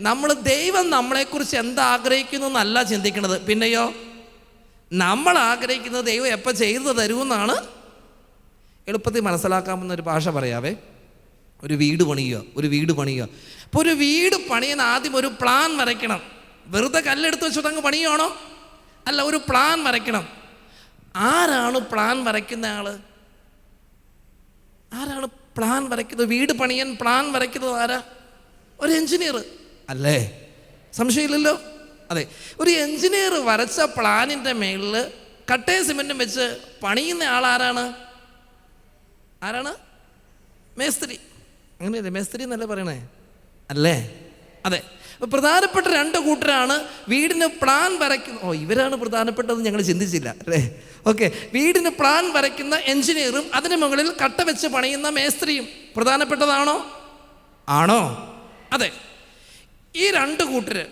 നമ്മൾ ദൈവം നമ്മളെക്കുറിച്ച് എന്താ ആഗ്രഹിക്കുന്നു എന്നല്ല ചിന്തിക്കുന്നത് പിന്നെയോ? നമ്മൾ ആഗ്രഹിക്കുന്നത് ദൈവം എപ്പോൾ ചെയ്തു തരുമെന്നാണ് എളുപ്പത്തിൽ മനസ്സിലാക്കാമെന്ന ഒരു ഭാഷ പറയാവേ. ഒരു വീട് പണിയുക ഒരു വീട് പണിയുക. അപ്പോൾ ഒരു വീട് പണിയുന്ന ആദ്യം ഒരു പ്ലാൻ വരയ്ക്കണം. വെറുതെ കല്ലെടുത്ത് വെച്ചിട്ട് അങ്ങ് പണിയുവാണോ? അല്ല ഒരു പ്ലാൻ വരയ്ക്കണം. ആരാണ് പ്ലാൻ വരയ്ക്കുന്ന ആൾ ആരാണ് പ്ലാൻ വരയ്ക്കുന്നത്? വീട് പണിയാൻ പ്ലാൻ വരയ്ക്കുന്നത് ആരാ? ഒരു എഞ്ചിനീയർ അല്ലേ? സംശയമില്ലല്ലോ? അതെ. ഒരു എഞ്ചിനീയർ വരച്ച പ്ലാനിന്റെ മേളിൽ കട്ടേ സിമെന്റും വെച്ച് പണിയുന്ന ആൾ ആരാണ്? ആരാണ് മേസ്ത്രി. അങ്ങനെയല്ലേ? മേസ്ത്രി എന്നല്ലേ പറയണേ? അല്ലേ? അതെ. പ്രധാനപ്പെട്ട രണ്ട് കൂട്ടരാണ് വീടിന് പ്ലാൻ വരയ്ക്കുന്ന ഓ ഇവരാണ് പ്രധാനപ്പെട്ടതെന്ന് ഞങ്ങൾ ചിന്തിച്ചില്ല അല്ലേ? ഓക്കെ. വീടിന് പ്ലാൻ വരയ്ക്കുന്ന എഞ്ചിനീയറും അതിന് മുകളിൽ കട്ട വെച്ച് പണിയുന്ന മേസ്ത്രിയും പ്രധാനപ്പെട്ടതാണോ? ആണോ? അതെ. ഈ രണ്ട് കൂട്ടർ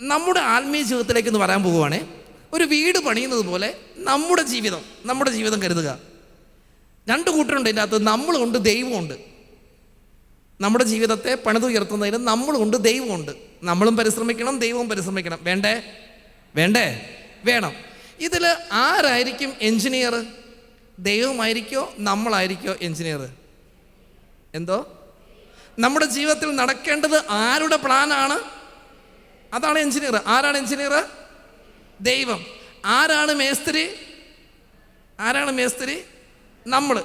നമ്മുടെ ആത്മീയ ജീവിതത്തിലേക്ക് ഒന്ന് വരാൻ പോവുകയാണ്. ഒരു വീട് പണിയുന്നത് പോലെ നമ്മുടെ ജീവിതം നമ്മുടെ ജീവിതം കരുതുക. രണ്ട് കൂട്ടരുണ്ട് ഇതിന്റെ അകത്ത് നമ്മളുണ്ട് ദൈവമുണ്ട്. നമ്മുടെ ജീവിതത്തെ പണിതുയർത്തുന്നതിന് നമ്മളുണ്ട് ദൈവമുണ്ട്. നമ്മളും പരിശ്രമിക്കണം ദൈവവും പരിശ്രമിക്കണം. വേണ്ടേ? വേണ്ടേ? വേണം. ഇതിൽ ആരായിരിക്കും എഞ്ചിനീയർ ദൈവമായിരിക്കോ നമ്മളായിരിക്കോ എഞ്ചിനീയർ എന്തോ? നമ്മുടെ ജീവിതത്തിൽ നടക്കേണ്ടത് ആരുടെ പ്ലാനാണ്? അതാണ് എഞ്ചിനീയർ. ആരാണ് എഞ്ചിനീയർ? ദൈവം. ആരാണ് മേസ്ത്രി? ആരാണ് മേസ്ത്രി? നമ്മൾ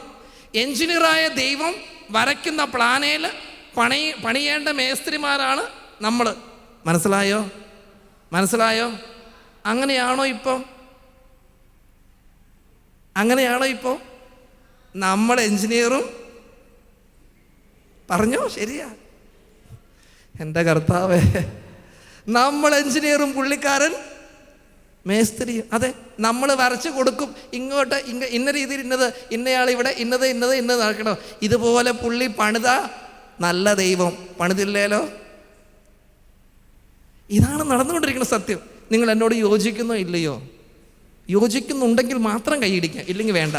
എഞ്ചിനീയറായ ദൈവം വരയ്ക്കുന്ന പ്ലാനയിൽ പണി പണിയേണ്ട മേസ്ത്രിമാരാണ് നമ്മൾ മനസ്സിലായോ? മനസ്സിലായോ? അങ്ങനെയാണോ ഇപ്പോൾ അങ്ങനെയാണോ ഇപ്പോൾ നമ്മൾ എഞ്ചിനീയറും പറഞ്ഞോ ശരിയാ. എന്റെ കർത്താവേ നമ്മൾ എഞ്ചിനീയറും പുള്ളിക്കാരൻ മേസ്ത്രി അതെ നമ്മൾ വരച്ച് കൊടുക്കും. ഇങ്ങോട്ട് ഇങ്ങ ഇന്ന രീതിയിൽ ഇന്നത് ഇന്നയാൾ ഇവിടെ ഇന്നത് ഇന്നത് ഇന്നത് നടക്കണം ഇതുപോലെ പുള്ളി പണിത നല്ല ദൈവം. പണിതില്ലേലോ ഇതാണ് നടന്നുകൊണ്ടിരിക്കുന്ന സത്യം. നിങ്ങൾ എന്നോട് യോജിക്കുന്നോ ഇല്ലയോ? യോജിക്കുന്നുണ്ടെങ്കിൽ മാത്രം കൈയിടിക്കുക. ഇല്ലെങ്കിൽ വേണ്ട.